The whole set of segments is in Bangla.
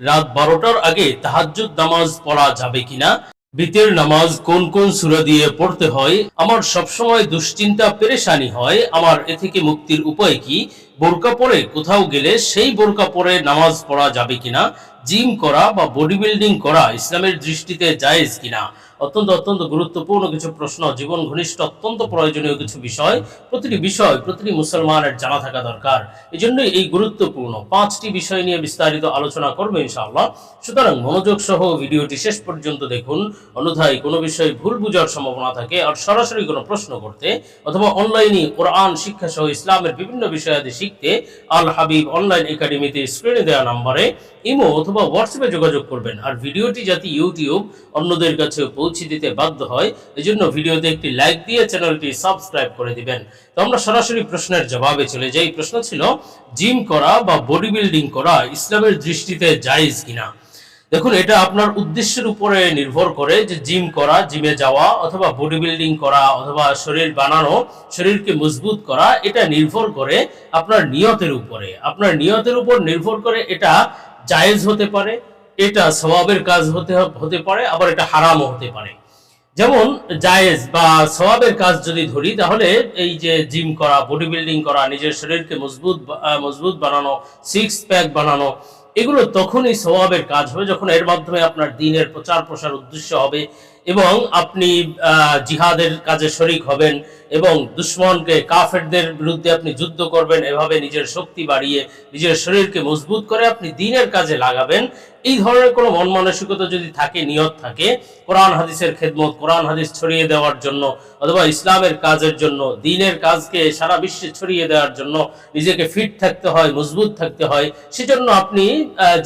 রাত বারোটার আগে তাহাজ্জুদ নামাজ পড়া যাবে কিনা? বিতের নামাজ কোন কোন সুরা দিয়ে পড়তে হয়? আমার সবসময় দুশ্চিন্তা পেরেশানি হয়। আমার এ থেকে মুক্তির উপায় কি? বোরকা পরে কোথাও গেলে সেই বোরকা পরে নামাজ পড়া যাবে কিনা? জিম করা বা বডি বিল্ডিং করা ইসলামের দৃষ্টিতে জায়েজ কিনা? অত্যন্ত অত্যন্ত গুরুত্বপূর্ণ কিছু প্রশ্ন, জীবন ঘনিষ্ঠ, অত্যন্ত প্রয়োজনীয় কিছু বিষয়, প্রতিটি বিষয়, প্রতিটি মুসলমানের জানা থাকা দরকার। এই জন্যই এই গুরুত্বপূর্ণ পাঁচটি বিষয় নিয়ে বিস্তারিত আলোচনা করব ইনশাআল্লাহ। সুতরাং মনোযোগ সহ ভিডিওটি শেষ পর্যন্ত দেখুন। অন্যথায় কোনো বিষয়ে ভুল বুঝার সম্ভাবনা থাকে আর সরাসরি কোনো প্রশ্ন করতে অথবা অনলাইনে কোরআন, শিক্ষা সহ ইসলামের বিভিন্ন বিষয়াদি শিখতে আল হাবিব অনলাইন একাডেমিতে স্ক্রিনে দেওয়া নম্বরে ইমো অথবা হোয়াটসঅ্যাপে যোগাযোগ করবেন। আর ভিডিওটি যাতে ইউটিউব অন্যদের কাছে পৌঁছে দিতে বাধ্য হয়, এজন্য ভিডিওতে একটি লাইক দিয়ে চ্যানেলটি সাবস্ক্রাইব করে দিবেন। তো আমরা সরাসরি প্রশ্নের জবাবে চলে যাই। প্রশ্ন ছিল জিম করা বা বডি বিল্ডিং করা ইসলামের দৃষ্টিতে জায়েজ কিনা? দেখুন, এটা আপনার উদ্দেশ্যের উপরে নির্ভর করে যে জিম করা জিমে যাওয়া অথবা বডি বিল্ডিং করা অথবা শরীর বানানো, শরীরকে মজবুত করা, এটা নির্ভর করে আপনার নিয়তের উপরে। আপনার নিয়তের উপর নির্ভর করে এটা জায়েজ হতে পারে এটা স্বভাবের কাজ হতে হতে পারে, আবার এটা হারামও হতে পারে। যেমন জায়েজ বা স্বভাবের কাজ যদি ধরি, তাহলে এই যে জিম করা বডি বিল্ডিং করা, নিজের শরীরকে মজবুত মজবুত বানানো সিক্স প্যাক বানানো, এগুলো তখনই স্বভাবের কাজ হবে যখন এর মাধ্যমে আপনার দিনের প্রচার প্রসার উদ্দেশ্য হবে। এবং আপনি জিহাদের কাজে শরিক হবেন এবং দুশ্মনকে কাফেরদের বিরুদ্ধে আপনি যুদ্ধ করবেন, এভাবে নিজের শক্তি বাড়িয়ে নিজের শরীরকে মজবুত করে আপনি দিনের কাজে লাগাবেন। এই ধরনের কোনো মন মানসিকতা যদি থাকে, নিয়ত থাকে, কোরআন হাদিসের খেদমত, কোরআন হাদিস ছড়িয়ে দেওয়ার জন্য অথবা ইসলামের কাজের জন্য, দিনের কাজকে সারা বিশ্বে ছড়িয়ে দেওয়ার জন্য নিজেকে ফিট থাকতে হয়, মজবুত থাকতে হয়, সেজন্য আপনি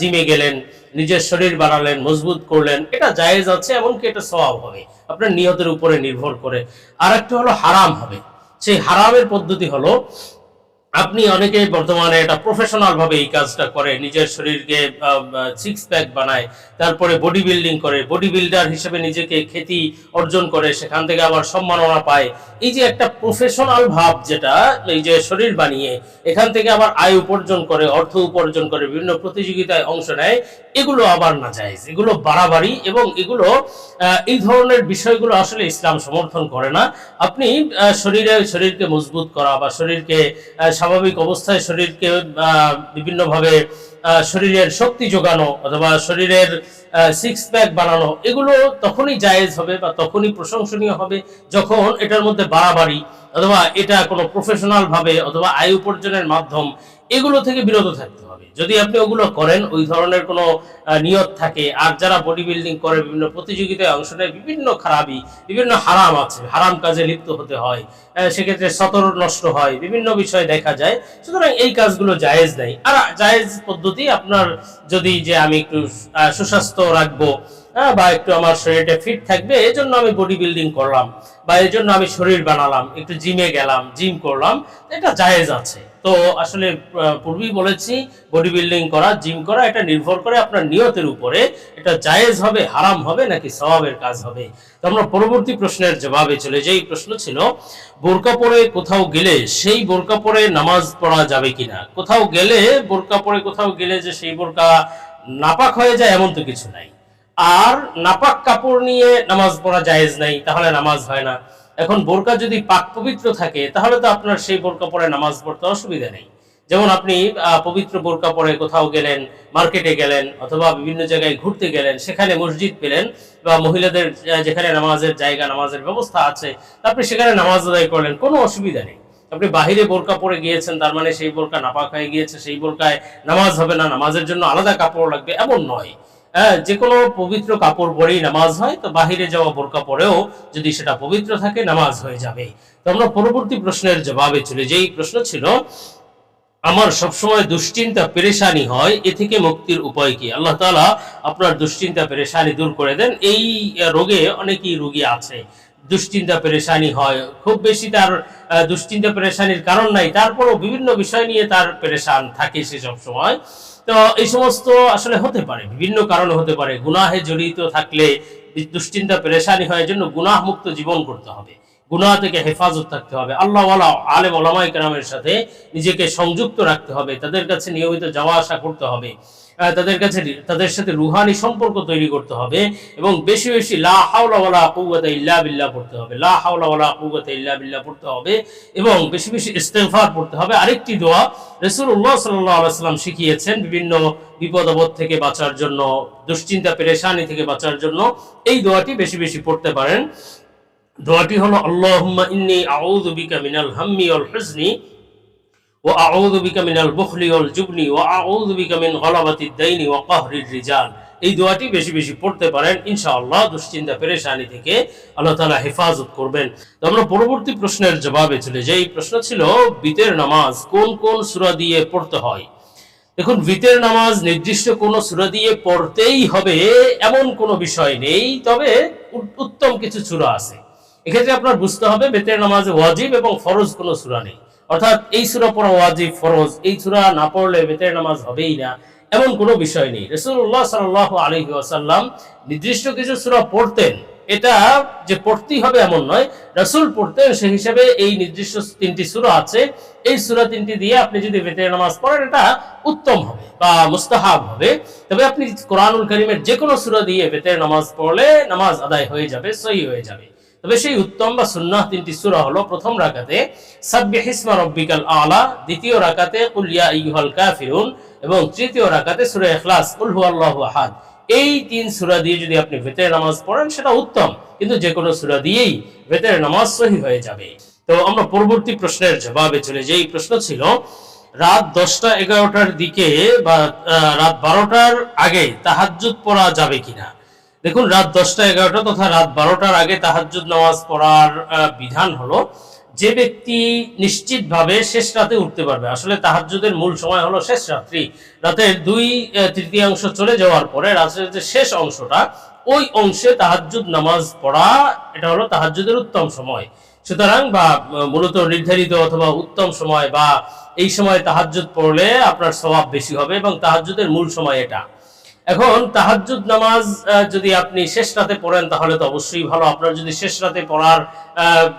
জিমে গেলেন। নিজের শরীর বানালেন, মজবুত করলেন, এটা জায়েজ আছে, এমনকি এটা স্বভাব হবে। আপনার নিয়তের উপরে নির্ভর করে। আর একটা হলো হারাম হবে। সেই হারামের পদ্ধতি হলো আপনি অনেকে বর্তমানে এটা প্রফেশনাল ভাবে এই কাজটা করে, নিজের শরীরকে সিক্স প্যাক বানায়, তারপরে বডি বিল্ডিং করে বডি বিল্ডার হিসেবে নিজেকে খ্যাতি অর্জন করে, সেখান থেকে আবার সম্মাননা পায়। এই যে একটা প্রফেশনাল ভাব যেটা, এই যে শরীর বানিয়ে, এখান থেকে আবার আয় উপার্জন করে, অর্থ উপার্জন করে, বিভিন্ন প্রতিযোগিতায় অংশ নেয়, এগুলো আবার না যায়। এগুলো বাড়াবাড়ি এবং এগুলো এই ধরনের বিষয়গুলো আসলে ইসলাম সমর্থন করে না। আপনি শরীরে, শরীরকে মজবুত করা বা শরীরকে স্বাভাবিক অবস্থায় শরীরকে বিভিন্নভাবে শরীরের শক্তি যোগানো অথবা শরীরের সিক্স প্যাক বানানো, এগুলো তখনই জায়েজ হবে বা তখনই প্রশংসনীয় হবে যখন এটার মধ্যে বাড়াবাড়ি অথবা এটা কোনো প্রফেশনালভাবে অথবা আয় উপার্জনের মাধ্যম এগুলো থেকে বিরত থাকতে হবে। যদি আপনি ওগুলো করেন, ওই ধরনের কোনো নিয়ত থাকে, আর যারা বডি বিল্ডিং করে, বিভিন্ন প্রতিযোগিতায় অংশ নেয়, বিভিন্ন খারাপই, বিভিন্ন হারাম আছে, হারাম কাজে লিপ্ত হতে হয় সেক্ষেত্রে সতর নষ্ট হয়, বিভিন্ন বিষয় দেখা যায়, সুতরাং এই কাজগুলো জায়েজ নেই। আর জায়েজ পদ্ধতি আপনার যদি যে আমি একটু সুস্বাস্থ্য রাখব হ্যাঁ, বা একটু আমার শরীরটা ফিট থাকবে এই জন্য আমি বডি বিল্ডিং করলাম বা এই জন্য আমি শরীর বানালাম একটু জিমে গেলাম জিম করলাম এটা জায়েজ আছে। তো আসলে পূর্বেই বলেছি বডি বিল্ডিং করা জিম করা এটা নির্ভর করে আপনার নিয়তের উপরে এটা জায়েজ হবে হারাম হবে নাকি স্বভাবের কাজ হবে? তো আমরা পরবর্তী প্রশ্নের জবাবে চলে যাই। প্রশ্ন ছিল বোরকা পরে কোথাও গেলে সেই বোরকা পরে নামাজ পড়া যাবে কিনা? কোথাও গেলে বোরকা পরে কোথাও গেলে যে সেই বোরকা নাপাক হয়ে যায় এমন তো কিছু নাই। আর নাপাক কাপড় নিয়ে নামাজ পড়া জায়েজ নাই, তাহলে নামাজ হয় না। এখন বোরকা যদি পাক পবিত্র থাকে, তাহলে তো আপনার সেই বোরকা পরে নামাজ পড়তে অসুবিধা নেই। যেমন আপনি পবিত্র বোরকা পরে কোথাও গেলেন, মার্কেটে গেলেন, অথবা বিভিন্ন জায়গায় ঘুরতে গেলেন, সেখানে মসজিদ পেলেন, বা মহিলাদের যেখানে নামাজের জায়গা, নামাজের ব্যবস্থা আছে আপনি সেখানে নামাজ আদায় করলেন, কোনো অসুবিধা নেই। আপনি বাহিরে বোরকা পরে গিয়েছেন, তার মানে সেই বোরকা নাপাক হয়ে গিয়েছে, সেই বোরকায় নামাজ হবে না, নামাজের জন্য আলাদা কাপড় লাগবে, এমন নয়। যে কোনো পবিত্র কাপড় পরেই নামাজ হয়, তো বাহিরে যাওয়া বোরকা পরেও যদি সেটা পবিত্র থাকে, নামাজ হয়ে যাবে। তো আমরা পরবর্তী প্রশ্নের জবাবে চলে যেই। প্রশ্ন ছিল, আমার সবসময় দুশ্চিন্তা পেরেশানি হয়, এ থেকে মুক্তির উপায় কি? আল্লাহ তাআলা আপনার দুশ্চিন্তা পেরেশানি দূর করে দেন। এই রোগে অনেকেই রুগী আছে। দুশ্চিন্তা পেরেশানি হয়। খুব বেশি তার দুশ্চিন্তা পেরেশানির কারণ নাই। তারপরও বিভিন্ন বিষয় নিয়ে তার পেরেশান থাকে সে সব সময়। তো এই সমস্ত আসলে হতে পারে, বিভিন্ন কারণে হতে পারে। গুনাহে জড়িত থাকলে দুশ্চিন্তা পেরেশানি হয় জন্য গুনাহ মুক্ত জীবন করতে হবে। গুনাহ থেকে হেফাজত থাকতে হবে। আল্লাহ আলেম ওলামাই কেরামের সাথে নিজেকে সংযুক্ত রাখতে হবে। তাদের কাছে নিয়মিত যাওয়া আসা করতে হবে। তাদের কাছে তাদের সাথে রুহানি সম্পর্ক তৈরি করতে হবে এবং বেশি বেশি লা হাওলা ওয়ালা কুওয়াতা বিল্লাহ পড়তে হবে। লা হাওলা ওয়ালা কুওয়াতা ইল্লা পড়তে হবে এবং বেশি বেশি ইস্তেগফার পড়তে হবে। আরেকটি দোয়া রাসূলুল্লাহ সাল্লাল্লাহু আলাইহি সাল্লাম শিখিয়েছেন বিভিন্ন বিপদ আপদ থেকে বাঁচার জন্য, দুশ্চিন্তা, পেরেশানি থেকে বাঁচার জন্য। এই দোয়াটি বেশি বেশি পড়তে পারেন। দোয়াটি হলো, আল্লাহুম্মা ইন্নী আউযু বিকা মিনাল হাম্মি ওয়াল হুজনি ওয়া আউযু বিকা মিনাল বুখলি ওয়াল জুবনি ওয়া আউযু বিকা মিন গলাবাতিদ দাইনি ওয়া কাহরির রিজাল। এই দোয়াটি বেশি বেশি পড়তে পারেন, ইনশাআল্লাহ দুশ্চিন্তা, পেরেশানি থেকে আল্লাহ তাআলা হেফাজত করবেন। তো আমরা পরবর্তী প্রশ্নের জবাবে চলে যাই। প্রশ্ন ছিল, বিতের নামাজ কোন কোন সূরা দিয়ে পড়তে হয়? দেখুন ভিতের নামাজ নির্দিষ্ট কোন সূরা দিয়ে পড়তেই হবে, এমন কোনো বিষয় নেই, তবে উত্তম কিছু সূরা আছে। এক্ষেত্রে আপনার বুঝতে হবে বেতের নামাজে ওয়াজিব এবং ফরজ কোনো সূরা নেই। অর্থাৎ এই সূরা পড়া ওয়াজিব, ফরজ, এই সূরা না পড়লে বেতের নামাজ হবেই না, এমন কোনো বিষয় নেই। রাসূলুল্লাহ সাল্লাল্লাহু আলাইহি ওয়াসাল্লাম নির্দিষ্ট কিছু সূরা পড়তেন। এটা যে পড়তেই হবে এমন নয়, রাসূল পড়তেন সেই হিসাবে এই নির্দিষ্ট তিনটি সূরা আছে। এই সূরা তিনটি দিয়ে আপনি যদি বেতের নামাজ পড়েন, এটা উত্তম হবে বা মুস্তাহাব হবে। তবে আপনি কোরআনুল করিমের যে কোনো সূরা দিয়ে বেতের নামাজ পড়লে নামাজ আদায় হয়ে যাবে, সহি হয়ে যাবে। তবে সেই উত্তম বা সুন্নাহ তিনটি সূরা হলো প্রথম রাকাতে সাব্বিহিসমা রব্বিকাল আলা দ্বিতীয় রাকাতে, কুল ইয়া আইয়ুহাল কাফিরুন এবং তৃতীয় রাকাতে, সূরা ইখলাস, কুল হুয়াল্লাহু আহাদ এই তিন সূরা দিয়ে যদি আপনি ভেতরে নামাজ পড়েন, সেটা উত্তম, কিন্তু যে কোনো সূরা দিয়েই ভেতরে নামাজ সহি হয়ে যাবে। তো আমরা পরবর্তী প্রশ্নের জবাবে চলে যাই। প্রশ্ন ছিল, রাত দশটা এগারোটার দিকে বা রাত বারোটার আগে তাহাজ্জুদ পড়া যাবে কিনা? দেখুন, রাত দশটা এগারোটা তথা রাত বারোটার আগে তাহাজ্জুদ নামাজ পড়ার বিধান হলো যে ব্যক্তি নিশ্চিতভাবে শেষ রাতে উঠতে পারবে। আসলে তাহাজ্জুদের মূল সময় হলো শেষ রাত্রি। রাতের দুই তৃতীয়াংশ চলে যাওয়ার পরে রাতের যে শেষ অংশটা, ওই অংশে তাহাজ্জুদ নামাজ পড়া, এটা হলো তাহাজ্জুদের উত্তম সময়। সুতরাং বা মূলত নির্ধারিত অথবা উত্তম সময় বা এই সময় তাহাজ্জুদ পড়লে আপনার স্বভাব বেশি হবে এবং তাহাজ্জুদের মূল সময় এটা। এখন তাহাজ্জুদ নামাজ যদি আপনি শেষ রাতে পড়েন, তাহলে তো অবশ্যই ভালো। আপনার যদি শেষ রাতে পড়ার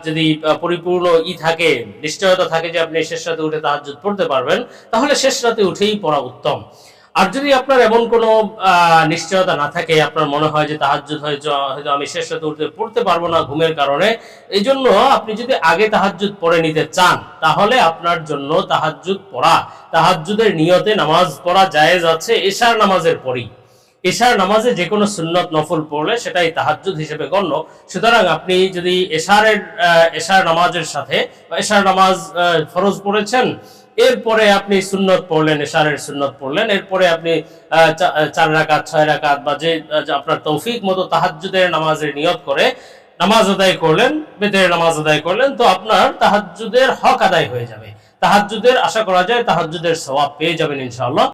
যদি পরিপূর্ণ ই থাকে, নিশ্চয়তা থাকে যে আপনি শেষ রাতে উঠে তাহাজ্জুদ পড়তে পারবেন, তাহলে শেষ রাতে উঠেই পড়া উত্তম। আর যদি আপনার এমন কোনো নিশ্চয়তা না থাকে, আপনার মনে হয় যে তাহাজ্জুদ হয়তো আমি শেষ রাতে উঠতে পড়তে পারব না ঘুমের কারণে, এই জন্য আপনি যদি আগে তাহাজ্জুদ পড়ে নিতে চান, তাহলে আপনার জন্য তাহাজ্জুদ পড়া, তাহাজ্জুদের নিয়তে নামাজ পড়া জায়েজ আছে, এশার নামাজের পরেই। এশার নামাজে যে কোনো সুন্নত নফল পড়লে সেটাই তাহাজ্জুদ হিসেবে গণ্য। সুতরাং আপনি যদি এশারের এশার নামাজের সাথে এশার নামাজ ফরজ পড়েছেন, এরপরে আপনি সুন্নত পড়লেন, এশারের সুন্নত পড়লেন, এরপরে আপনি চার রাকাত, ছয় রাকাত বা যে আপনার তৌফিক মতো তাহাজ্জুদের নামাজের নিয়ত করে নামাজ আদায় করলেন, বেতের নামাজ আদায় করলেন, তো আপনার তাহাজ্জুদের হক আদায় হয়ে যাবে। তাহাজ্জুদের, আশা করা যায় তাহাজ্জুদের সওয়াব পেয়ে যাবেন ইনশাআল্লাহ।